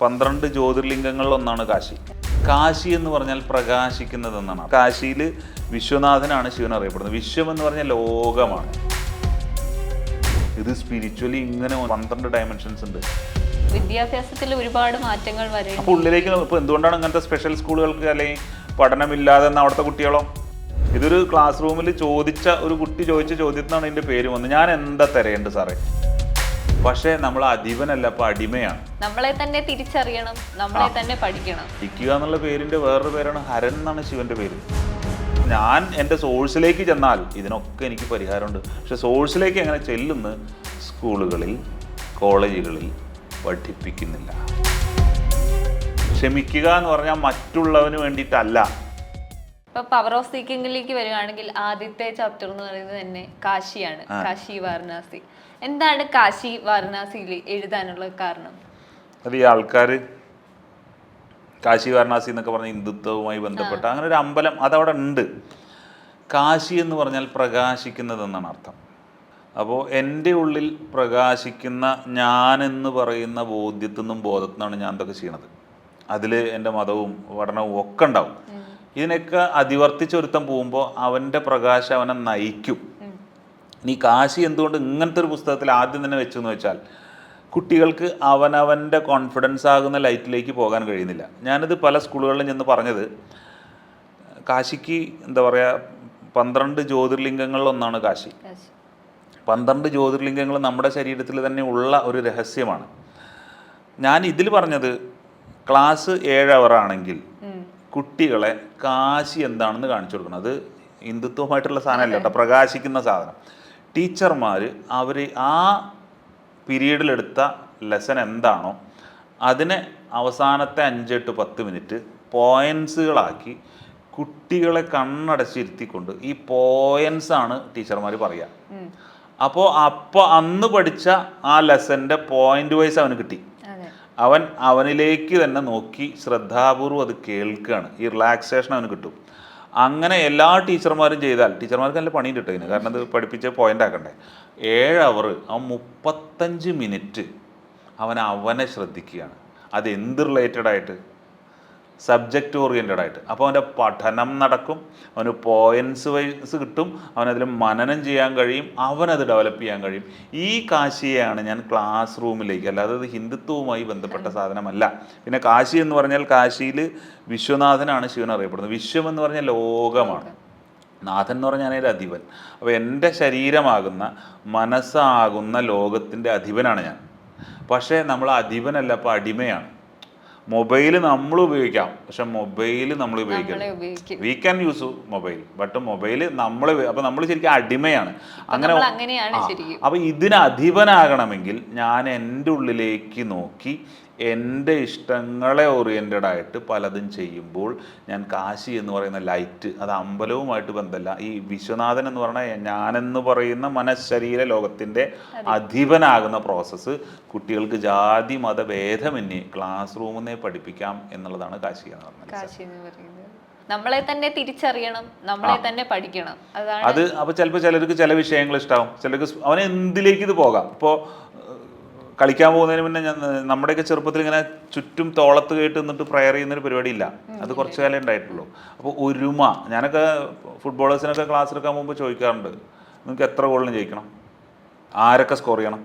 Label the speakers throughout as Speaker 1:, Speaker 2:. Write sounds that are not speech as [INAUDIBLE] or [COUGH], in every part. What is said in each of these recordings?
Speaker 1: പന്ത്രണ്ട് ജ്യോതിർലിംഗങ്ങളിൽ ഒന്നാണ് കാശി. കാശി എന്ന് പറഞ്ഞാൽ പ്രകാശിക്കുന്നത് എന്നാണ്. കാശിയിൽ വിശ്വനാഥനാണ് ശിവൻ അറിയപ്പെടുന്നത്. വിശ്വം എന്ന് പറഞ്ഞാൽ ലോകമാണ്. ഇത് സ്പിരിച്വലി ഇങ്ങനെ പന്ത്രണ്ട് ഡയമെൻഷൻസ് ഉണ്ട്.
Speaker 2: വിദ്യാഭ്യാസത്തിൽ ഒരുപാട് മാറ്റങ്ങൾ വരും
Speaker 1: അപ്പോൾ ഉള്ളിലേക്ക് ഇപ്പോൾ എന്തുകൊണ്ടാണ് ഇങ്ങനത്തെ സ്പെഷ്യൽ സ്കൂളുകൾക്ക് അല്ലെങ്കിൽ പഠനമില്ലാതെ എന്ന അവിടുത്തെ കുട്ടികളോ? ഇതൊരു ക്ലാസ് റൂമിൽ ചോദിച്ച ഒരു കുട്ടി ചോദിച്ച ചോദ്യത്തിനാണ് ഇതിന്റെ പേര് വന്നത്. ഞാൻ എന്താ തരേണ്ടത് സാറേ? പക്ഷേ നമ്മൾ അധിപനല്ല അപ്പൊ അടിമയാണ്.
Speaker 2: നമ്മളെ തന്നെ തിരിച്ചറിയണം നമ്മളെ തന്നെ പഠിക്കണം.
Speaker 1: ഇക്കുക എന്നുള്ള പേരിന്റെ വേറൊരു പേരാണ് ഹരൻ എന്നാണ് ശിവന്റെ പേര്. ഞാൻ എന്റെ സോഴ്സിലേക്ക് ചെന്നാൽ ഇതിനൊക്കെ എനിക്ക് പരിഹാരമുണ്ട്. പക്ഷെ സോഴ്സിലേക്ക് എങ്ങനെ ചെല്ലുന്ന സ്കൂളുകളിൽ കോളേജുകളിൽ പഠിപ്പിക്കുന്നില്ല. ക്ഷമിക്കുക എന്ന് പറഞ്ഞാൽ മറ്റുള്ളവന് വേണ്ടിയിട്ടല്ല.
Speaker 2: ഇപ്പൊ പവർ ഓഫ് സീക്കിങ്ങിലേക്ക് വരികയാണെങ്കിൽ ആദ്യത്തെ ചാപ്റ്റർ എന്ന് പറയുന്നത് തന്നെ കാശിയാണ്. കാശി വാരണാസി. എന്താണ് കാശി വാരണാസിയിൽ എഴുതാനുള്ള കാരണം?
Speaker 1: അത് ഈ ആൾക്കാർ കാശി വാരണാസി എന്നൊക്കെ പറഞ്ഞ ഹിന്ദുത്വവുമായി ബന്ധപ്പെട്ട അങ്ങനെ ഒരു അമ്പലം അതവിടെ ഉണ്ട്. കാശി എന്ന് പറഞ്ഞാൽ പ്രകാശിക്കുന്നതെന്നാണ് അർത്ഥം. അപ്പോൾ എന്റെ ഉള്ളിൽ പ്രകാശിക്കുന്ന ഞാനെന്ന് പറയുന്ന ബോധ്യത്തിൽ നിന്നും ബോധത്തിൽ നിന്നാണ് ഞാൻ ഇതൊക്കെ ചെയ്യണത്. അതിൽ എന്റെ മതവും പഠനവും ഒക്കെ ഉണ്ടാവും. ഇതിനൊക്കെ അതിവർത്തിച്ചൊരുത്തം പോകുമ്പോൾ അവന്റെ പ്രകാശം അവനെ നയിക്കും. ഇനി കാശി എന്തുകൊണ്ട് ഇങ്ങനത്തെ ഒരു പുസ്തകത്തിൽ ആദ്യം തന്നെ വെച്ചു എന്ന് വെച്ചാൽ കുട്ടികൾക്ക് അവനവന്റെ കോൺഫിഡൻസ് ആകുന്ന ലൈറ്റിലേക്ക് പോകാൻ കഴിയുന്നില്ല. ഞാനിത് പല സ്കൂളുകളിലും ചെന്ന് പറഞ്ഞത്. കാശിക്ക് എന്താ പറയുക പന്ത്രണ്ട് ജ്യോതിർലിംഗങ്ങളിൽ ഒന്നാണ് കാശി.
Speaker 2: കാശി.
Speaker 1: പന്ത്രണ്ട് ജ്യോതിർലിംഗങ്ങൾ നമ്മുടെ ശരീരത്തിൽ തന്നെ ഉള്ള ഒരു രഹസ്യമാണ്. ഞാൻ ഇതിൽ പറഞ്ഞത് ക്ലാസ് ഏഴ് അവർ ആണെങ്കിൽ കുട്ടികളെ കാശി എന്താണെന്ന് കാണിച്ചു കൊടുക്കണം. അത് ഹിന്ദുത്വമായിട്ടുള്ള സാധനമല്ല കേട്ടോ പ്രകാശിക്കുന്ന സാധനം. ടീച്ചർമാർ അവർ ആ പീരീഡിലെടുത്ത ലെസൺ എന്താണോ അതിനെ അവസാനത്തെ അഞ്ച് ടു പത്ത് മിനിറ്റ് പോയിൻസുകളാക്കി കുട്ടികളെ കണ്ണടച്ചിരുത്തിക്കൊണ്ട് ഈ പോയൻസ് ആണ് ടീച്ചർമാർ പറയുക. അപ്പോൾ അപ്പോൾ അന്ന് പഠിച്ച ആ ലെസന്റെ പോയിന്റ് വൈസ് അവന് കിട്ടി. അവൻ അവനിലേക്ക് തന്നെ നോക്കി ശ്രദ്ധാപൂർവം അത് കേൾക്കുകയാണ് ഈ റിലാക്സേഷൻ അവന് കിട്ടും. അങ്ങനെ എല്ലാ ടീച്ചർമാരും ചെയ്താൽ ടീച്ചർമാർക്ക് നല്ല പണി കിട്ടും കാരണം അത് പഠിപ്പിച്ച പോയിന്റ് ആക്കണ്ടേ. ഏഴ് അവർ ആ മുപ്പത്തഞ്ച് മിനിറ്റ് അവൻ അവനെ ശ്രദ്ധിക്കുകയാണ്. അത് എന്ത് റിലേറ്റഡ് ആയിട്ട്? സബ്ജക്റ്റ് ഓറിയന്റഡ് ആയിട്ട്. അപ്പോൾ അവന്റെ പഠനം നടക്കും അവന് പോയിൻസ് വൈസ് കിട്ടും അവനതിൽ മനനം ചെയ്യാൻ കഴിയും അവനത് ഡെവലപ്പ് ചെയ്യാൻ കഴിയും. ഈ കാശിയെയാണ് ഞാൻ ക്ലാസ് റൂമിലേക്ക് അല്ലാതെ അത് ഹിന്ദുത്വവുമായി ബന്ധപ്പെട്ട സാധനമല്ല. പിന്നെ കാശി എന്ന് പറഞ്ഞാൽ കാശിയിൽ വിശ്വനാഥനാണ് ശിവൻ അറിയപ്പെടുന്നത്. വിശ്വം എന്ന് പറഞ്ഞാൽ ലോകമാണ്. നാഥൻ എന്ന് പറഞ്ഞാൽ അതിന്റെ അധിപൻ. അപ്പോൾ എന്റെ ശരീരമാകുന്ന മനസ്സാകുന്ന ലോകത്തിന്റെ അധിപനാണ് ഞാൻ. പക്ഷേ നമ്മൾ അധിപനല്ല അപ്പോൾ അടിമയാണ്. മൊബൈൽ നമ്മൾ ഉപയോഗിക്കാം. പക്ഷെ മൊബൈൽ നമ്മൾ
Speaker 2: ഉപയോഗിക്കണം
Speaker 1: we can use mobile but mobile നമ്മൾ അപ്പോൾ നമ്മൾ ശരിക്കും അടിമയാണ്. അങ്ങനെ അപ്പൊ ഇതിന് അധിപനാകണമെങ്കിൽ ഞാൻ എന്റെ ഉള്ളിലേക്ക് നോക്കി എന്റെ ഇഷ്ടങ്ങളെ ഓറിയന്റഡ് ആയിട്ട് പലതും ചെയ്യുമ്പോൾ ഞാൻ കാശി എന്ന് പറയുന്ന ലൈറ്റ് അത് അമ്പലവുമായിട്ട് ബന്ധമല്ല ഈ വിശ്വനാഥൻ എന്ന് പറഞ്ഞാൽ ഞാനെന്ന് പറയുന്ന മനഃശരീര ലോകത്തിന്റെ അധിപനാകുന്ന പ്രോസസ്സ് കുട്ടികൾക്ക് ജാതി മത ഭേദമന്യേ ക്ലാസ് റൂമിൽ നിന്നേ പഠിപ്പിക്കാം എന്നുള്ളതാണ് കാശി എന്ന് പറഞ്ഞത്.
Speaker 2: കാശി എന്ന് പറയുന്നത്. നമ്മളെ തന്നെ തിരിച്ചറിയണം നമ്മളെ തന്നെ പഠിക്കണം. അതാണ്
Speaker 1: അത് അപ്പൊ ചിലപ്പോൾ ചിലർക്ക് ചില വിഷയങ്ങൾ ഇഷ്ടാവും. ചിലർക്ക് അവന് എന്തിലേക്ക് ഇത് പോകാം? ഇപ്പോൾ കളിക്കാൻ പോകുന്നതിന് മുന്നേ ഞാൻ നമ്മുടെയൊക്കെ ചെറുപ്പത്തിൽ ഇങ്ങനെ ചുറ്റും തോളത്ത് കേട്ട് നിന്നിട്ട് പ്രയർ ചെയ്യുന്നൊരു പരിപാടിയില്ല. അത് കുറച്ച് കാലം ഉണ്ടായിട്ടുള്ളൂ. അപ്പോൾ ഒരുമ ഞാനൊക്കെ ഫുട്ബോളേഴ്സിനൊക്കെ ക്ലാസ് എടുക്കാൻ പോകുമ്പോൾ ചോദിക്കാറുണ്ട് നിങ്ങൾക്ക് എത്ര ഗോളിന് ജയിക്കണം? ആരൊക്കെ സ്കോർ ചെയ്യണം.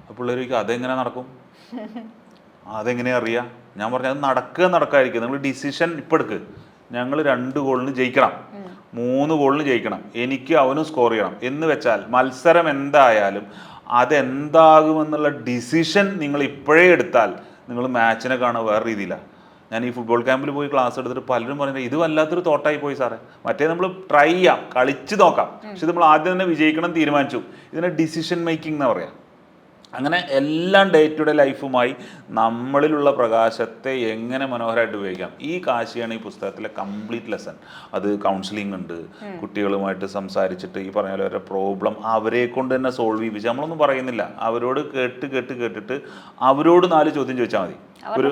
Speaker 1: അപ്പോൾ പിള്ളേർ ചോദിക്കും അതെങ്ങനെ നടക്കും? അതെങ്ങനെ അറിയാം? ഞാൻ പറഞ്ഞു അത് നടക്കുക നടക്കാതിരിക്കുക. നിങ്ങൾ ഡിസിഷൻ ഇപ്പം എടുക്ക്. ഞങ്ങൾ രണ്ട് ഗോളിന് ജയിക്കണം. മൂന്ന് ഗോളിന് ജയിക്കണം. എനിക്ക് അവനും സ്കോർ ചെയ്യണം. എന്ന് വെച്ചാൽ മത്സരം എന്തായാലും അതെന്താകുമെന്നുള്ള ഡിസിഷൻ നിങ്ങൾ ഇപ്പോഴേ എടുത്താൽ നിങ്ങൾ മാച്ചിനെ കാണുക വേറെ രീതിയിലാണ് ഞാൻ ഈ ഫുട്ബോൾ ക്യാമ്പിൽ പോയി ക്ലാസ് എടുത്തിട്ട് പലരും പറഞ്ഞു ഇത് വല്ലാത്തൊരു തോട്ടായി പോയി സാറേ. മറ്റേ നമ്മൾ ട്രൈ ചെയ്യാം കളിച്ച് നോക്കാം. പക്ഷെ നമ്മൾ ആദ്യം തന്നെ വിജയിക്കണം തീരുമാനിച്ചു. ഇതിനെ ഡിസിഷൻ മേക്കിംഗ് എന്ന് പറയാം. അങ്ങനെ എല്ലാം ഡേ ടു ഡേ ലൈഫുമായി നമ്മളിലുള്ള പ്രകാശത്തെ എങ്ങനെ മനോഹരമായിട്ട് ഉപയോഗിക്കാം? ഈ കാശിയാണ് ഈ പുസ്തകത്തിലെ കംപ്ലീറ്റ് ലെസൺ അത് കൗൺസിലിംഗ് ഉണ്ട് കുട്ടികളുമായിട്ട് സംസാരിച്ചിട്ട് ഈ പറഞ്ഞ പോലെ അവരുടെ പ്രോബ്ലം അവരെ കൊണ്ട് തന്നെ സോൾവ് ചെയ്യിപ്പിച്ച് നമ്മളൊന്നും പറയുന്നില്ല. അവരോട് കേട്ട് കേട്ട് കേട്ടിട്ട് അവരോട് നാല് ചോദ്യം ചോദിച്ചാൽ മതി.
Speaker 2: ഒരു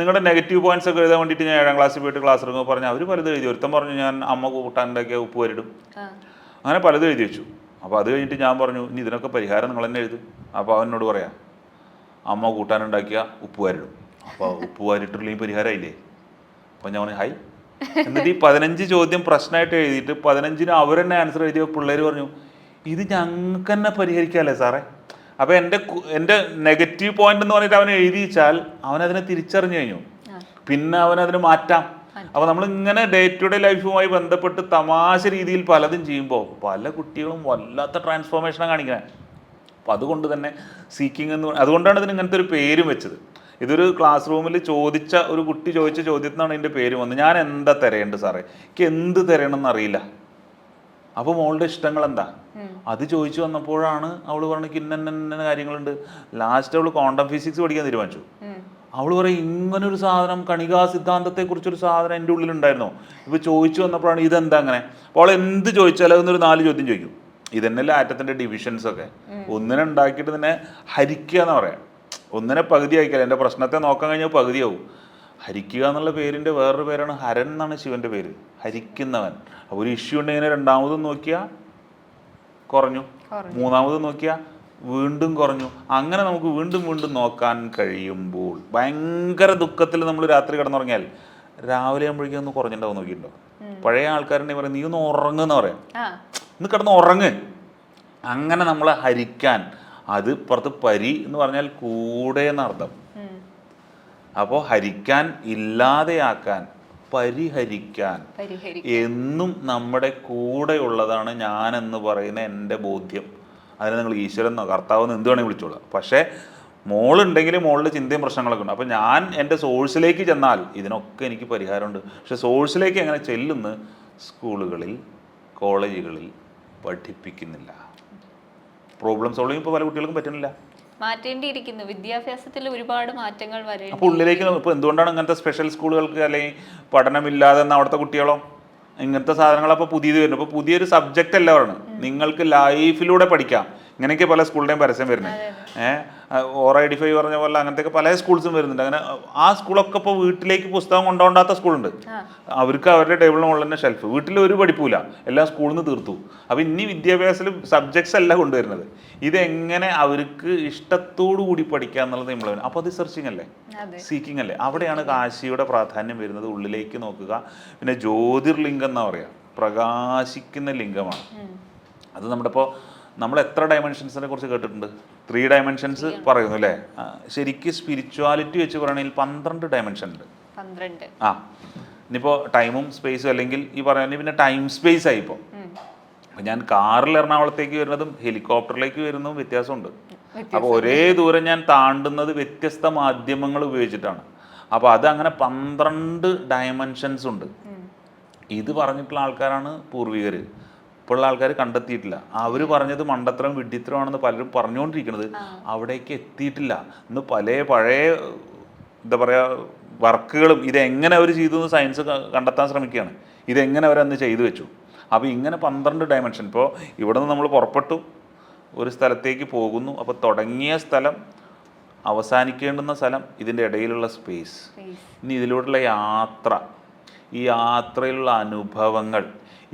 Speaker 1: നിങ്ങളുടെ നെഗറ്റീവ് പോയിന്റ്സ് ഒക്കെ എഴുതാൻ വേണ്ടിയിട്ട് ഞാൻ ഏഴാം ക്ലാസ്സിൽ പോയിട്ട് ക്ലാസ് എടുക്കുമ്പോൾ പറഞ്ഞു അവർ പലത് എഴുതി. ഒരുത്തം പറഞ്ഞു ഞാൻ അമ്മ കൂട്ടാനുണ്ടാക്കിയ ഉപ്പ് വരിടും. അങ്ങനെ പലതും എഴുതി വെച്ചു. അപ്പോൾ അത് കഴിഞ്ഞിട്ട് ഞാൻ പറഞ്ഞു ഇനി ഇതിനൊക്കെ പരിഹാരം നിങ്ങൾ തന്നെ എഴുതും. അപ്പോൾ അവനോട് പറയാം അമ്മ കൂട്ടാനുണ്ടാക്കിയ ഉപ്പ് വാരിടും. അപ്പോൾ ഉപ്പ് വാരിട്ടില്ലെങ്കിൽ പരിഹാരമായില്ലേ അപ്പോൾ ഞാൻ പറഞ്ഞു ഹായ് എന്നിട്ട് ഈ പതിനഞ്ച് ചോദ്യം പ്രശ്നമായിട്ട് എഴുതിയിട്ട് പതിനഞ്ചിന് അവർ തന്നെ ആൻസർ എഴുതിയ പിള്ളേർ പറഞ്ഞു ഇത് ഞങ്ങൾക്ക് തന്നെ പരിഹരിക്കാമല്ലേ സാറേ? അപ്പോൾ എന്റെ എന്റെ നെഗറ്റീവ് പോയിന്റ് എന്ന് പറഞ്ഞിട്ട് അവൻ എഴുതിച്ചാൽ അവൻ അതിനെ തിരിച്ചറിഞ്ഞു കഴിഞ്ഞു. പിന്നെ അവൻ അതിന് മാറ്റാം. അപ്പോൾ നമ്മൾ ഇങ്ങനെ ഡേ ടു ഡേ ലൈഫുമായി ബന്ധപ്പെട്ട് തമാശ രീതിയിൽ പലതും ചെയ്യുമ്പോൾ പല കുട്ടികളും വല്ലാത്ത ട്രാൻസ്ഫോർമേഷനാണ് കാണിക്കുന്നത് അപ്പോൾ അതുകൊണ്ട് തന്നെ സീക്കിംഗ് എന്ന് അതുകൊണ്ടാണ് ഇതിന് ഇങ്ങനത്തെ ഒരു പേരും വെച്ചത്. ഇതൊരു ക്ലാസ് റൂമിൽ ചോദിച്ച ഒരു കുട്ടി ചോദിച്ച ചോദ്യത്തിനാണ് ഇതിന്റെ പേര് വന്നത്. ഞാൻ എന്താ തിരയേണ്ടത് സാറേ? എനിക്ക് എന്ത് തിരയണമെന്ന് അറിയില്ല അപ്പോൾ മോളുടെ ഇഷ്ടങ്ങൾ എന്താ? അത് ചോദിച്ചു വന്നപ്പോഴാണ് അവൾ പറഞ്ഞ ഇന്ന കാര്യങ്ങളുണ്ട്. ലാസ്റ്റ് അവൾ ക്വാണ്ടം ഫിസിക്സ് പഠിക്കാൻ തീരുമാനിച്ചു. അവൾ പറയും ഇങ്ങനെ ഒരു സാധനം കണികാ സിദ്ധാന്തത്തെ കുറിച്ചൊരു സാധനം എന്റെ ഉള്ളിലുണ്ടായിരുന്നോ. ഇപ്പൊ ചോദിച്ചു വന്നപ്പോഴാണ് ഇതെന്താ അങ്ങനെ? അപ്പോൾ അവൾ എന്ത് ചോദിച്ചാലും അതൊന്നൊരു നാല് ചോദ്യം ചോദിക്കും. ഇതന്നെയല്ലേ ആറ്റത്തിന്റെ ഡിവിഷൻസ് ഒക്കെ? ഒന്നിനെ ഉണ്ടാക്കിയിട്ട് തന്നെ ഹരിക്കുക എന്ന് പറയാം. ഒന്നിനെ പകുതി ആക്കിയാൽ എന്റെ പ്രശ്നത്തെ നോക്കാൻ കഴിഞ്ഞാൽ പകുതിയാവും. ഹരിക്കുക എന്നുള്ള പേരിന്റെ വേറൊരു പേരാണ് ഹരൻ എന്നാണ് ശിവന്റെ പേര്. ഹരിക്കുന്നവൻ. അപ്പോൾ ഒരു ഇഷ്യൂ ഉണ്ടെങ്കിൽ രണ്ടാമതും നോക്കിയാ കുറഞ്ഞു. മൂന്നാമതും നോക്കിയാ നോക്കിയാൽ വീണ്ടും കുറഞ്ഞു. അങ്ങനെ നമുക്ക് വീണ്ടും വീണ്ടും നോക്കാൻ കഴിയുമ്പോൾ ഭയങ്കര ദുഃഖത്തിൽ നമ്മൾ രാത്രി കിടന്നുറങ്ങിയാൽ രാവിലെ ആകുമ്പോഴേക്കും ഒന്ന് കുറഞ്ഞിട്ടുണ്ടാവും നോക്കിയിട്ടുണ്ടോ? പഴയ ആൾക്കാരുടെ പറയും നീ ഒന്ന് ഉറങ്ങുന്ന പറയാം. ഇന്ന് കിടന്ന് ഉറങ്ങ്. അങ്ങനെ നമ്മളെ ഹരിക്കാൻ അത് പുറത്ത് പരി എന്ന് പറഞ്ഞാൽ കൂടെ എന്നർത്ഥം അപ്പോൾ ഹരിക്കാൻ ഇല്ലാതെയാക്കാൻ പരിഹരിക്കാൻ എന്നും നമ്മുടെ കൂടെയുള്ളതാണ് ഞാൻ എന്ന് പറയുന്ന എന്റെ ബോധ്യം. അതിനെ നിങ്ങൾ ഈശ്വരനോ കർത്താവെന്നോ എന്ത് വേണമെങ്കിൽ വിളിച്ചോളാം പക്ഷേ മോളുണ്ടെങ്കിൽ മോളിൽ ചിന്തയും പ്രശ്നങ്ങളൊക്കെ ഉണ്ട്. അപ്പോൾ ഞാൻ എന്റെ സോഴ്സിലേക്ക് ചെന്നാൽ ഇതിനൊക്കെ എനിക്ക് പരിഹാരമുണ്ട്. പക്ഷെ സോഴ്സിലേക്ക് എങ്ങനെ ചെല്ലുന്ന സ്കൂളുകളിൽ കോളേജുകളിൽ പഠിപ്പിക്കുന്നില്ല. പ്രോബ്ലം സോൾവിങ് ഇപ്പോൾ പല കുട്ടികൾക്കും പറ്റുന്നില്ല.
Speaker 2: മാറ്റേണ്ടിയിരിക്കുന്നു. വിദ്യാഭ്യാസത്തിൽ ഒരുപാട് മാറ്റങ്ങൾ വരെ
Speaker 1: അപ്പോൾ ഉള്ളിലേക്ക് ഇപ്പോൾ എന്തുകൊണ്ടാണ് അങ്ങനത്തെ സ്പെഷ്യൽ സ്കൂളുകൾക്ക് അല്ലെങ്കിൽ പഠനമില്ലാതെ അവിടുത്തെ കുട്ടികളോ? ഇങ്ങനത്തെ സാധനങ്ങൾ അപ്പോൾ പുതിയത് വരുന്നു. അപ്പോൾ പുതിയൊരു സബ്ജക്റ്റ് അല്ല പറയുന്നത് നിങ്ങൾക്ക് ലൈഫിലൂടെ പഠിക്കാം. ഇങ്ങനെയൊക്കെ പല സ്കൂളിന്റെയും പരസ്യം വരുന്നത് ഏഹ്? ഓർ ഐ ഡി ഫൈവ് പറഞ്ഞ പോലെ അങ്ങനത്തെ പല സ്കൂൾസും വരുന്നുണ്ട്. അങ്ങനെ ആ സ്കൂളൊക്കെ ഇപ്പോൾ വീട്ടിലേക്ക് പുസ്തകം കൊണ്ടുപോകാത്ത സ്കൂളുണ്ട്. അവർക്ക് അവരുടെ ടേബിളിന് മുകളിൽ തന്നെ ഷെൽഫ് വീട്ടിൽ ഒരു പഠിപ്പില്ല എല്ലാം സ്കൂളിൽ നിന്ന് തീർത്തു. അപ്പോൾ ഇനി വിദ്യാഭ്യാസത്തിൽ സബ്ജക്ട്സ് അല്ല കൊണ്ടുവരുന്നത്. ഇതെങ്ങനെ അവർക്ക് ഇഷ്ടത്തോടു കൂടി പഠിക്കുക എന്നുള്ളത് നമ്മൾ അപ്പോൾ അത് സെർച്ചിങ് അല്ലേ?
Speaker 2: സീക്കിങ്
Speaker 1: സീക്കിംഗ് അല്ലേ? അവിടെയാണ് കാശിയുടെ പ്രാധാന്യം വരുന്നത്. ഉള്ളിലേക്ക് നോക്കുക. പിന്നെ ജ്യോതിർലിംഗം എന്ന് പറയാ? പ്രകാശിക്കുന്ന ലിംഗമാണ്. അത് നമ്മുടെ ഇപ്പോൾ നമ്മൾ എത്ര ഡയമെൻഷൻസിനെ കുറിച്ച് കേട്ടിട്ടുണ്ട്? ത്രീ ഡയമെൻഷൻസ് പറയുന്നു അല്ലേ? ശരിക്ക് സ്പിരിച്വാലിറ്റി വെച്ച് പറയുകയാണെങ്കിൽ പന്ത്രണ്ട് ഡയമെൻഷൻ ഉണ്ട്. ആ ഇനിയിപ്പോൾ ടൈമും സ്പേസും അല്ലെങ്കിൽ ഈ പറയുകയാണെങ്കിൽ പിന്നെ ടൈം സ്പേസ് ആയി ഇപ്പോൾ ഞാൻ കാറിൽ എറണാകുളത്തേക്ക് വരുന്നതും ഹെലികോപ്റ്ററിലേക്ക് വരുന്നതും വ്യത്യാസമുണ്ട്.
Speaker 2: വ്യത്യാസം.
Speaker 1: അപ്പോൾ ഒരേ ദൂരം ഞാൻ താണ്ടുന്നത് വ്യത്യസ്ത മാധ്യമങ്ങൾ ഉപയോഗിച്ചിട്ടാണ്. അപ്പോൾ അത് അങ്ങനെ പന്ത്രണ്ട് ഡയമെൻഷൻസ് ഉണ്ട്. ഇത് പറഞ്ഞിട്ടുള്ള ആൾക്കാരാണ് പൂർവികർ ഇപ്പോഴുള്ള ആൾക്കാർ കണ്ടെത്തിയിട്ടില്ല. അവർ പറഞ്ഞത് മണ്ടത്തരം വിഡ്ഢിത്തരമാണെന്ന് പലരും പറഞ്ഞുകൊണ്ടിരിക്കുന്നത്. അവിടേക്ക് എത്തിയിട്ടില്ല. ഇന്ന് പല പഴയ എന്താ പറയുക വർക്കുകളും ഇതെങ്ങനെ അവർ ചെയ്തു എന്ന് സയൻസ് കണ്ടെത്താൻ ശ്രമിക്കുകയാണ്. ഇതെങ്ങനെ അവരന്ന് ചെയ്തു വെച്ചു. അപ്പോൾ ഇങ്ങനെ പന്ത്രണ്ട് ഡയമെൻഷൻ ഇപ്പോൾ ഇവിടെ നിന്ന് നമ്മൾ പുറപ്പെട്ടു. ഒരു സ്ഥലത്തേക്ക് പോകുന്നു. അപ്പോൾ തുടങ്ങിയ സ്ഥലം അവസാനിക്കേണ്ടുന്ന സ്ഥലം ഇതിന്റെ ഇടയിലുള്ള സ്പേസ് ഇനി ഇതിലൂടെയുള്ള യാത്ര. ഈ യാത്രയിലുള്ള അനുഭവങ്ങൾ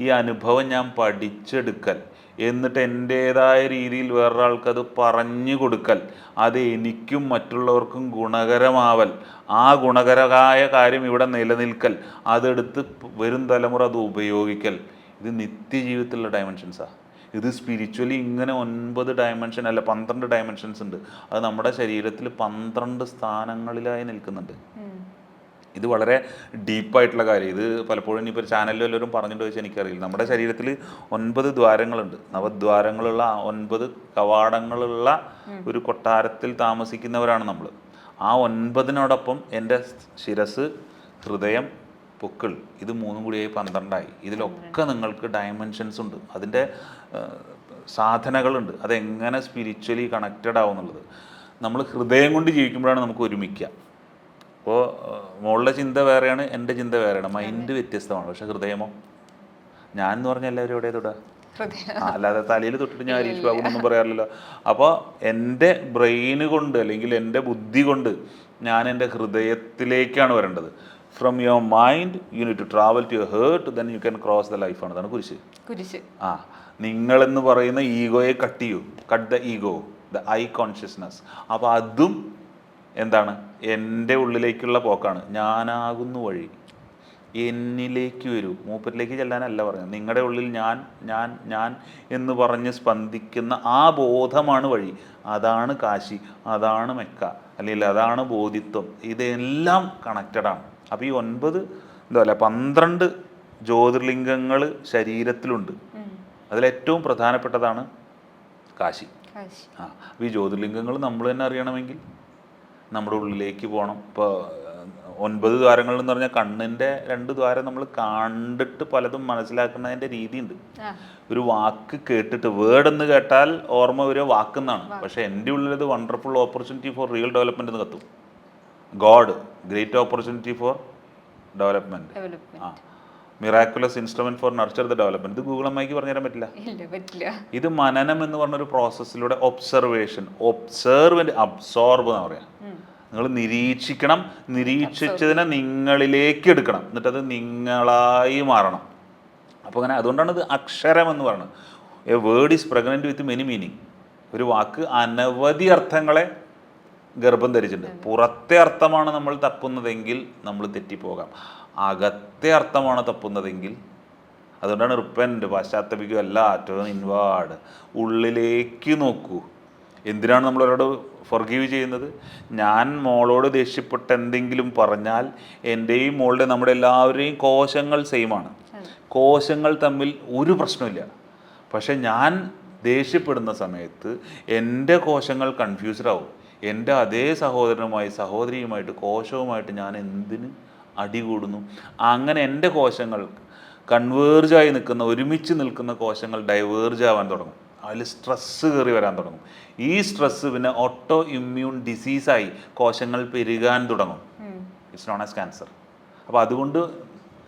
Speaker 1: ഈ അനുഭവം ഞാൻ പഠിച്ചെടുക്കൽ എന്നിട്ട് എന്റേതായ രീതിയിൽ വേറൊരാൾക്കത് അത് പറഞ്ഞു കൊടുക്കൽ അത് എനിക്കും മറ്റുള്ളവർക്കും ഗുണകരമാവൽ. ആ ഗുണകരമായ കാര്യം ഇവിടെ നിലനിൽക്കൽ. അതെടുത്ത് വരും തലമുറ അത് ഉപയോഗിക്കൽ. ഇത് നിത്യജീവിതത്തിലുള്ള ഡയമെൻഷൻസാണ് ഇത് സ്പിരിച്വലി ഇങ്ങനെ ഒൻപത് ഡയമെൻഷൻ അല്ല പന്ത്രണ്ട് ഡയമെൻഷൻസ് ഉണ്ട്. അത് നമ്മുടെ ശരീരത്തിൽ പന്ത്രണ്ട് സ്ഥാനങ്ങളിലായി നിൽക്കുന്നുണ്ട്. ഇത് വളരെ ഡീപ്പായിട്ടുള്ള കാര്യം. ഇത് പലപ്പോഴും ഇനിയിപ്പോൾ ചാനലിൽ എല്ലാവരും പറഞ്ഞിട്ട് വെച്ചാൽ എനിക്കറിയില്ല. നമ്മുടെ ശരീരത്തിൽ ഒൻപത് ദ്വാരങ്ങളുണ്ട്. നവദ്വാരങ്ങളുള്ള ഒൻപത് കവാടങ്ങളുള്ള ഒരു കൊട്ടാരത്തിൽ താമസിക്കുന്നവരാണ് നമ്മൾ ആ ഒൻപതിനോടൊപ്പം എന്റെ ശിരസ് ഹൃദയം പൊക്കിൾ ഇത് മൂന്നും കൂടിയായി പന്ത്രണ്ടായി. ഇതിലൊക്കെ നിങ്ങൾക്ക് ഡയമെൻഷൻസ് ഉണ്ട്. അതിന്റെ സാധനകളുണ്ട്. അതെങ്ങനെ സ്പിരിച്വലി കണക്റ്റഡ് ആവുന്നുള്ളത് നമ്മൾ ഹൃദയം കൊണ്ട് ജീവിക്കുമ്പോഴാണ് നമുക്ക് ഒരുമിക്കുക. അപ്പോൾ മോളുടെ ചിന്ത വേറെയാണ് എന്റെ ചിന്ത വേറെയാണ്. മൈൻഡ് വ്യത്യസ്തമാണ്. പക്ഷേ ഹൃദയമോ? ഞാൻ എന്ന് പറഞ്ഞാൽ എല്ലാവരും എവിടെ തൊടുക
Speaker 2: ഹൃദയം.
Speaker 1: അല്ലാതെ തലയിൽ തൊട്ടിട്ട് ഞാൻ ഹരീഷ് ബാബു എന്നൊന്നും പറയാറില്ലല്ലോ. അപ്പോൾ എന്റെ ബ്രെയിന് കൊണ്ട് അല്ലെങ്കിൽ എന്റെ ബുദ്ധി കൊണ്ട് ഞാൻ എന്റെ ഹൃദയത്തിലേക്കാണ് വരേണ്ടത്. From your mind you need to travel to your heart then you can cross the life അതാണ് കുരിശ്.
Speaker 2: കുരിശ്.
Speaker 1: ആ നിങ്ങളെന്ന് പറയുന്ന ഈഗോയെ കട്ട് ചെയ്യൂ. Cut the ego the I consciousness. അപ്പോൾ അതും എന്താണ്? എന്റെ ഉള്ളിലേക്കുള്ള പോക്കാണ്. ഞാനാകുന്നു വഴി. എന്നിലേക്ക് വരൂ. മൂപ്പരിലേക്ക് ചെല്ലാനല്ല പറയുന്നത്. നിങ്ങളുടെ ഉള്ളിൽ ഞാൻ ഞാൻ ഞാൻ എന്ന് പറഞ്ഞ് സ്പന്ദിക്കുന്ന ആ ബോധമാണ് വഴി. അതാണ് കാശി അതാണ് മെക്ക. അല്ലെങ്കിൽ അതാണ് ബോധിത്വം. ഇതെല്ലാം കണക്റ്റഡാണ് അപ്പോൾ ഈ ഒൻപത് എന്താ പറയുക പന്ത്രണ്ട് ജ്യോതിർലിംഗങ്ങൾ ശരീരത്തിലുണ്ട്. അതിലേറ്റവും പ്രധാനപ്പെട്ടതാണ് കാശി. ആ അപ്പോൾ ഈ ജ്യോതിർലിംഗങ്ങൾ നമ്മൾ തന്നെ അറിയണമെങ്കിൽ നമ്മുടെ ഉള്ളിലേക്ക് പോകണം ഇപ്പോൾ ഒൻപത് ദ്വാരങ്ങൾ എന്ന് പറഞ്ഞാൽ കണ്ണിന്റെ രണ്ട് ദ്വാരം നമ്മൾ കണ്ടിട്ട് പലതും മനസ്സിലാക്കുന്നതിന്റെ രീതിയുണ്ട്.
Speaker 2: ഉണ്ട്
Speaker 1: ഒരു വാക്ക് കേട്ടിട്ട് വേർഡ് എന്ന് കേട്ടാൽ ഓർമ്മ വരിക വാക്കെന്നാണ്. പക്ഷേ എന്റെ ഉള്ളിലത് wonderful opportunity for real development എന്ന് കത്തും. God great opportunity for
Speaker 2: development.
Speaker 1: ആ. Miraculous instrument for nurture the development. ഇത് ഗൂഗിൾ അമ്മയ്ക്ക് പറഞ്ഞു തരാൻ പറ്റില്ല
Speaker 2: പറ്റില്ല.
Speaker 1: ഇത് മനനം എന്ന് പറഞ്ഞ ഒരു പ്രോസസ്സിലൂടെ ഒബ്സർവേഷൻ ഒബ്സർവ് അബ്സോർബ് എന്ന് പറയാം. നിങ്ങൾ നിരീക്ഷിക്കണം നിരീക്ഷിച്ചതിനെ നിങ്ങളിലേക്ക് എടുക്കണം. എന്നിട്ട് അത് നിങ്ങളായി മാറണം. അപ്പോൾ അങ്ങനെ അതുകൊണ്ടാണ് ഇത് അക്ഷരം എന്ന് പറയുന്നത്. A word is pregnant with many meaning ഒരു വാക്ക് അനവധി അർത്ഥങ്ങളെ ഗർഭം ധരിച്ചിട്ടുണ്ട്. പുറത്തെ അർത്ഥമാണ് നമ്മൾ തപ്പുന്നതെങ്കിൽ നമ്മൾ തെറ്റിപ്പോകാം. അകത്തെ അർത്ഥമാണ് തപ്പുന്നതെങ്കിൽ അതുകൊണ്ടാണ് റിപ്പന്റ് പാശ്ചാത്തപിക്കുക അല്ല ടേൺ ഇൻവാർഡ്. ഉള്ളിലേക്ക് നോക്കൂ. എന്തിനാണ് നമ്മൾ അവരോട് ഫൊർഗീവ് ചെയ്യുന്നത്? ഞാൻ മോളോട് ദേഷ്യപ്പെട്ട് എന്തെങ്കിലും പറഞ്ഞാൽ എന്റെയും മോളുടെ നമ്മുടെ എല്ലാവരുടെയും കോശങ്ങൾ സെയിമാണ് കോശങ്ങൾ തമ്മിൽ ഒരു പ്രശ്നമില്ല പക്ഷെ ഞാൻ ദേഷ്യപ്പെടുന്ന സമയത്ത് എന്റെ കോശങ്ങൾ കൺഫ്യൂസ്ഡ് ആവും. എന്റെ അതേ സഹോദരനുമായി സഹോദരിയുമായിട്ട് കോശവുമായിട്ട് ഞാൻ എന്തിന് അടികൂടുന്നു? അങ്ങനെ എന്റെ കോശങ്ങൾ കൺവേർജായി നിൽക്കുന്ന ഒരുമിച്ച് നിൽക്കുന്ന കോശങ്ങൾ ഡൈവേർജ് ആവാൻ തുടങ്ങും. അതിൽ സ്ട്രെസ്സ് കയറി വരാൻ തുടങ്ങും. ഈ സ്ട്രെസ്സ് പിന്നെ ഓട്ടോ ഇമ്മ്യൂൺ ഡിസീസായി കോശങ്ങൾ പെരുകാൻ തുടങ്ങും. ഇറ്റ്സ് നോൺ ആസ് ക്യാൻസർ അപ്പോൾ അതുകൊണ്ട്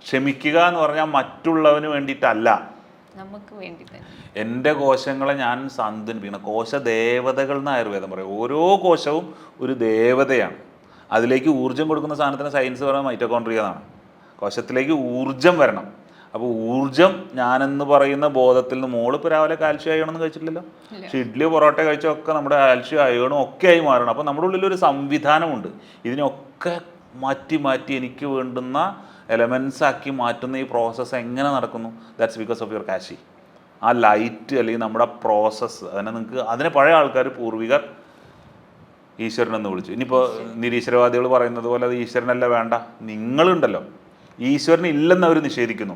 Speaker 1: ക്ഷമിക്കുക എന്ന് പറഞ്ഞാൽ മറ്റുള്ളവന് വേണ്ടിയിട്ടല്ല.
Speaker 2: നമുക്ക് വേണ്ടി തന്നെ.
Speaker 1: എന്റെ കോശങ്ങളെ ഞാൻ സാന്ത്വനിപ്പിക്കണം. കോശ ദേവതകൾ എന്ന് ആയുർവേദം പറയും. ഓരോ കോശവും ഒരു ദേവതയാണ്. അതിലേക്ക് ഊർജം കൊടുക്കുന്ന സാധനത്തിന് സയൻസ് പറയുന്നത് മൈറ്റോകോൺട്രിയ എന്നാണ്. കോശത്തിലേക്ക് ഊർജം വരണം. അപ്പോൾ ഊർജം ഞാനെന്ന് പറയുന്ന ബോധത്തിൽ നിന്ന് മോൾ ഇപ്പോൾ രാവിലെ കാൽഷ്യം അയണമെന്ന് കഴിച്ചിട്ടില്ലല്ലോ? പക്ഷേ ഇഡ്ഡലി പൊറോട്ട കഴിച്ചൊക്കെ നമ്മുടെ കാൽഷ്യം അയണും ഒക്കെ ആയി മാറണം. അപ്പോൾ നമ്മുടെ ഉള്ളിൽ ഒരു സംവിധാനമുണ്ട്. ഇതിനൊക്കെ മാറ്റി മാറ്റി എനിക്ക് വേണ്ടുന്ന എലമെൻസ് ആക്കി മാറ്റുന്ന ഈ പ്രോസസ്സ് എങ്ങനെ നടക്കുന്നു? That's because of your Kashi ആ ലൈറ്റ് അല്ലെങ്കിൽ നമ്മുടെ പ്രോസസ്സ് അതിനെ നിങ്ങൾക്ക് അതിനെ പഴയ ആൾക്കാർ പൂർവികർ ഈശ്വരനെന്ന് വിളിച്ചു. ഇനിയിപ്പോൾ നിരീശ്വരവാദികൾ പറയുന്നത് പോലെ അത് ഈശ്വരനല്ല വേണ്ട. നിങ്ങളുണ്ടല്ലോ. ഈശ്വരൻ ഇല്ലെന്ന് അവർ നിഷേധിക്കുന്നു.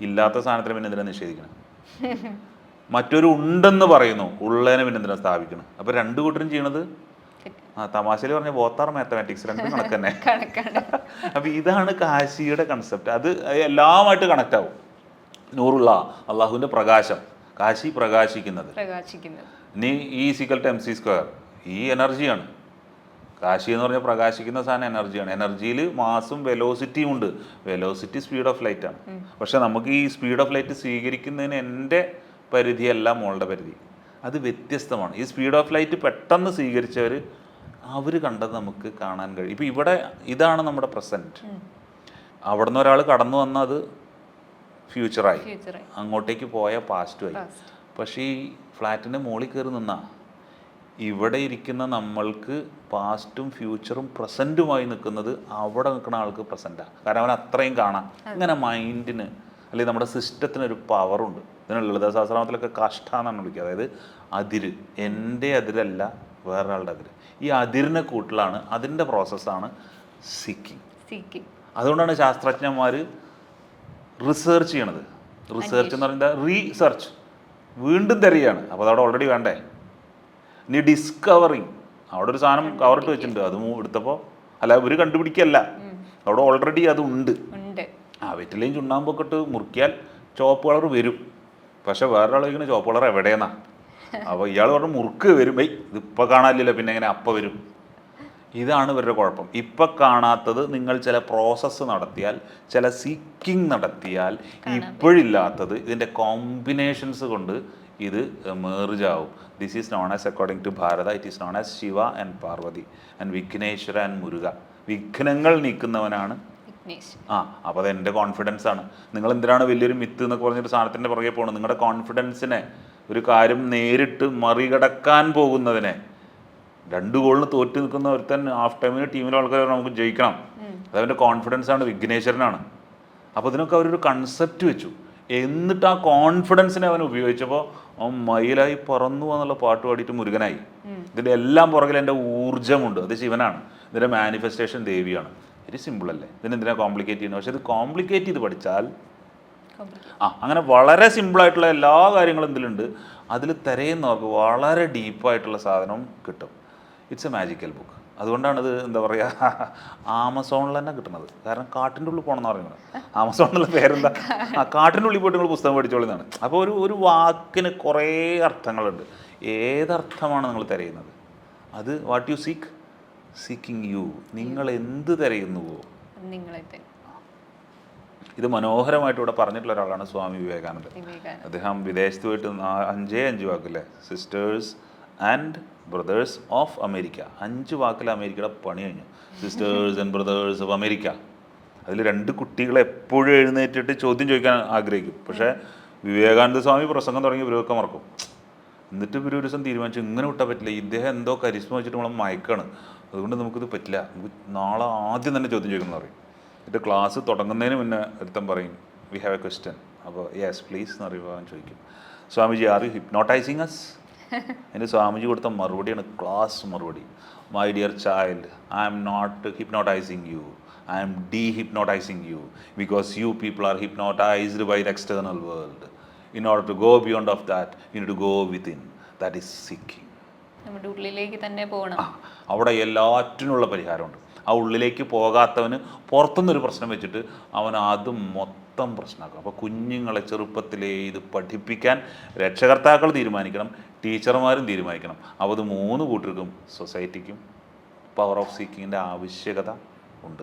Speaker 1: ഇല്ലാത്ത സാധനത്തിന് പിന്നെ എന്തിനാ നിഷേധിക്കണം? [LAUGHS] മറ്റൊരു ഉണ്ടെന്ന് പറയുന്നു. ഉള്ളതിനെ പിന്നെ എന്തിനാ സ്ഥാപിക്കണം? അപ്പോൾ രണ്ടു കൂട്ടരും ചെയ്യണത് ആ തമാശയിൽ പറഞ്ഞ ബോത്താർ മാത്തമാറ്റിക്സ് രണ്ടും കണക്ക് തന്നെ. [LAUGHS] അപ്പൊ ഇതാണ് കാശിയുടെ കൺസെപ്റ്റ് അത് എല്ലാമായിട്ട് കണക്ട് ആവും. നൂറുള്ള അള്ളാഹുവിന്റെ പ്രകാശം. കാശി പ്രകാശിക്കുന്നത്. നീ E equal to M C square ഈ എനർജിയാണ് കാശി എന്ന് പറഞ്ഞാൽ പ്രകാശിക്കുന്ന സാധനം എനർജിയാണ് എനർജിയിൽ മാസും വെലോസിറ്റിയും ഉണ്ട്. വെലോസിറ്റി സ്പീഡ് ഓഫ് ലൈറ്റ് ആണ്. പക്ഷെ നമുക്ക് ഈ സ്പീഡ് ഓഫ് ലൈറ്റ് സ്വീകരിക്കുന്നതിന് എന്റെ പരിധിയല്ല മോളുടെ പരിധി. അത് വ്യത്യസ്തമാണ്. ഈ സ്പീഡ് ഓഫ് ലൈറ്റ് പെട്ടെന്ന് സ്വീകരിച്ചവർ അവർ കണ്ടത് നമുക്ക് കാണാൻ കഴിയും. ഇപ്പം ഇവിടെ ഇതാണ് നമ്മുടെ പ്രസന്റ് അവിടെ നിന്ന് ഒരാൾ കടന്നു വന്നാൽ അത് ഫ്യൂച്ചറായി. അങ്ങോട്ടേക്ക് പോയ പാസ്റ്റുമായി
Speaker 2: ആയി.
Speaker 1: പക്ഷേ ഈ ഫ്ലാറ്റിന്റെ മുകളിൽ കയറി നിന്നാ. ഇവിടെ ഇരിക്കുന്ന നമ്മൾക്ക് പാസ്റ്റും ഫ്യൂച്ചറും പ്രസന്റുമായി നിൽക്കുന്നത് അവിടെ നിൽക്കുന്ന ആൾക്ക് പ്രസന്റാണ് കാരണം അവൻ അത്രയും കാണാം. ഇങ്ങനെ മൈൻഡിന് അല്ലെങ്കിൽ നമ്മുടെ സിസ്റ്റത്തിനൊരു പവറുണ്ട് ഇതിന് ലളിത സഹസ്രാമത്തിലൊക്കെ കഷ്ട എന്നാണ് വിളിക്കുക. അതായത് അതിര്. എന്റെ അതിരല്ല വേറൊരാളുടെ അതിര്. ഈ അതിരിനെ കൂട്ടലാണ് അതിന്റെ പ്രോസസ്സാണ് സീക്കിങ്
Speaker 2: സീക്കിങ്
Speaker 1: അതുകൊണ്ടാണ് ശാസ്ത്രജ്ഞന്മാർ റിസർച്ച് ചെയ്യണത്. റിസർച്ച് എന്ന് പറയുന്നത് റീസർച്ച്. വീണ്ടും തിരയാണ്. അപ്പോൾ അതവിടെ ഓൾറെഡി വേണ്ടേ? ഇനി ഡിസ്കവറിങ് അവിടെ ഒരു സാധനം കവറിട്ട് വെച്ചിട്ടുണ്ട്. അത് എടുത്തപ്പോൾ അല്ല ഒരു കണ്ടുപിടിക്കല്ല. അവിടെ ഓൾറെഡി അത് ഉണ്ട്. ആ വെറ്റിലയും ചുണ്ണാമ്പൊക്കെ ഇട്ട് മുറിക്കിയാൽ ചുവപ്പ് കളർ വരും. പക്ഷെ വേറൊരാൾ ചോപ്പ് ചുവപ്പ് കളർ എവിടെയെന്നാ? അപ്പോൾ ഇയാൾ പറഞ്ഞു മുറുക്ക് വരും. ബൈ ഇതിപ്പോൾ കാണാനില്ലല്ലോ പിന്നെ എങ്ങനെ അപ്പം വരും. ഇതാണ് ഇവരുടെ കുഴപ്പം. ഇപ്പം കാണാത്തത് നിങ്ങൾ ചില പ്രോസസ്സ് നടത്തിയാൽ ചില സീക്കിംഗ് നടത്തിയാൽ ഇപ്പോഴില്ലാത്തത് ഇതിന്റെ കോമ്പിനേഷൻസ് കൊണ്ട് ഇത് മേർജ് ആവും. This is known as according to Bharata it is known as Shiva and Parvati and Vighneshwara and Muruga വിഘ്നങ്ങൾ നീക്കുന്നവനാണ്. ആ അപ്പോൾ അത് എന്റെ കോൺഫിഡൻസ് ആണ്. നിങ്ങൾ എന്തിനാണ് വലിയൊരു മിത്ത് എന്നൊക്കെ പറഞ്ഞിട്ട് സാധനത്തിന്റെ പുറകെ പോകണം നിങ്ങളുടെ കോൺഫിഡൻസിനെ ഒരു കാര്യം നേരിട്ട് മറികടക്കാൻ പോകുന്നതിനെ. രണ്ട് ഗോളിന് തോറ്റു നിൽക്കുന്ന ഒരുത്തൻ ഹാഫ് ടൈമിന് ടീമിലെ ആൾക്കാർ നമുക്ക് ജയിക്കണം. അതവന്റെ കോൺഫിഡൻസ് ആണ് വിഘ്നേശ്വരനാണ്. അപ്പോൾ ഇതിനൊക്കെ അവരൊരു കൺസെപ്റ്റ് വെച്ചു. എന്നിട്ട് ആ കോൺഫിഡൻസിനെ അവൻ ഉപയോഗിച്ചപ്പോൾ അവൻ മയിലായി പറന്നു എന്നുള്ള പാട്ട് പാടിയിട്ട് മുരുകനായി. ഇതിന്റെ എല്ലാം പുറകിൽ എന്റെ ഊർജമുണ്ട് അത് ശിവനാണ്. ഇതിന്റെ മാനിഫെസ്റ്റേഷൻ ദേവിയാണ്. വെരി സിമ്പിൾ അല്ലേ? ഇതിനെന്തിനാ കോംപ്ലിക്കേറ്റ് ചെയ്യുന്നത്? പക്ഷേ ഇത് കോംപ്ലിക്കേറ്റ് ചെയ്ത് പഠിച്ചാൽ ആ അങ്ങനെ വളരെ സിമ്പിളായിട്ടുള്ള എല്ലാ കാര്യങ്ങളും ഇതിലുണ്ട്. അതിൽ തിരയുന്നവർക്ക് വളരെ ഡീപ്പായിട്ടുള്ള സാധനം കിട്ടും. ഇറ്റ്സ് എ മാജിക്കൽ ബുക്ക് അതുകൊണ്ടാണ് ഇത് എന്താ പറയുക ആമസോണിൽ തന്നെ കിട്ടുന്നത് കാരണം കാട്ടിന്റെ ഉള്ളിൽ പോകണമെന്ന് പറയുന്നത്. ആമസോണിലുള്ള പേരെന്താ? ആ കാട്ടിന്റെ ഉള്ളിൽ പോയിട്ട് നിങ്ങൾ പുസ്തകം പഠിച്ചോളുന്നതാണ് അപ്പോൾ ഒരു ഒരു വാക്കിന് കുറേ അർത്ഥങ്ങളുണ്ട്. ഏതർത്ഥമാണ് നിങ്ങൾ തിരയുന്നത്? അത് what you seek seeking you നിങ്ങൾ എന്ത് തിരയുന്നുവോ?
Speaker 2: നിങ്ങളെ തന്നെ
Speaker 1: ഇത് മനോഹരമായിട്ട് ഇവിടെ പറഞ്ഞിട്ടുള്ള ഒരാളാണ് സ്വാമി വിവേകാനന്ദൻ. അദ്ദേഹം വിദേശത്ത് പോയിട്ട് അഞ്ചേ അഞ്ച് വാക്കില്ലേ? Sisters and brothers of America അഞ്ച് വാക്കിൽ അമേരിക്കയുടെ പണി കഴിഞ്ഞു. Sisters and brothers of America അതിൽ രണ്ട് കുട്ടികളെ എപ്പോഴും എഴുന്നേറ്റിട്ട് ചോദ്യം ചോദിക്കാൻ ആഗ്രഹിക്കും. പക്ഷേ വിവേകാനന്ദ സ്വാമി പ്രസംഗം തുടങ്ങി ഇവരൊക്കെ മറക്കും. എന്നിട്ട് ഇവർ ഒരു ദിവസം തീരുമാനിച്ചു ഇങ്ങനെ വിട്ടാൽ പറ്റില്ല. ഇദ്ദേഹം എന്തോ കരിസ്മ വെച്ചിട്ട് നമ്മളെ മയക്കാണ്. അതുകൊണ്ട് നമുക്കിത് പറ്റില്ല. നമുക്ക് നാളെ ആദ്യം തന്നെ ചോദ്യം ചോദിക്കണം എന്ന് പറയും. എന്നിട്ട് ക്ലാസ് തുടങ്ങുന്നതിന് മുന്നേ ഒരുത്തം പറയും വി ഹാവ് എ ക്വസ്റ്റ്യൻ അപ്പോൾ യെസ് പ്ലീസ് എന്ന് പറയുമ്പോൾ അവൻ ചോദിക്കും. Swamiji are you hypnotizing us എന്റെ സ്വാമിജി കൊടുത്ത മറുപടിയാണ് ക്ലാസ് മറുപടി. My dear child I am not hypnotizing you I am dehypnotizing you because you people are hypnotized by the external world in order to go beyond of that in to go within that is seeking
Speaker 2: നമ്മുടെ ഉള്ളിലേക്ക് തന്നെ പോകണം.
Speaker 1: അവിടെ എല്ലാറ്റിനുള്ള പരിഹാരമുണ്ട്. ആ ഉള്ളിലേക്ക് പോകാത്തവന് പുറത്തുനിന്നൊരു പ്രശ്നം വെച്ചിട്ട് അവൻ അത് മൊത്തം പ്രശ്നമാക്കും. അപ്പോൾ കുഞ്ഞുങ്ങളെ ചെറുപ്പത്തിലേ ഇത് പഠിപ്പിക്കാൻ രക്ഷകർത്താക്കൾ തീരുമാനിക്കണം ടീച്ചർമാരും തീരുമാനിക്കണം. അപ്പോൾ അത് മൂന്ന് കൂട്ടർക്കും സൊസൈറ്റിക്കും പവർ ഓഫ് സീക്കിങ്ങിന്റെ ആവശ്യകത ഉണ്ട്.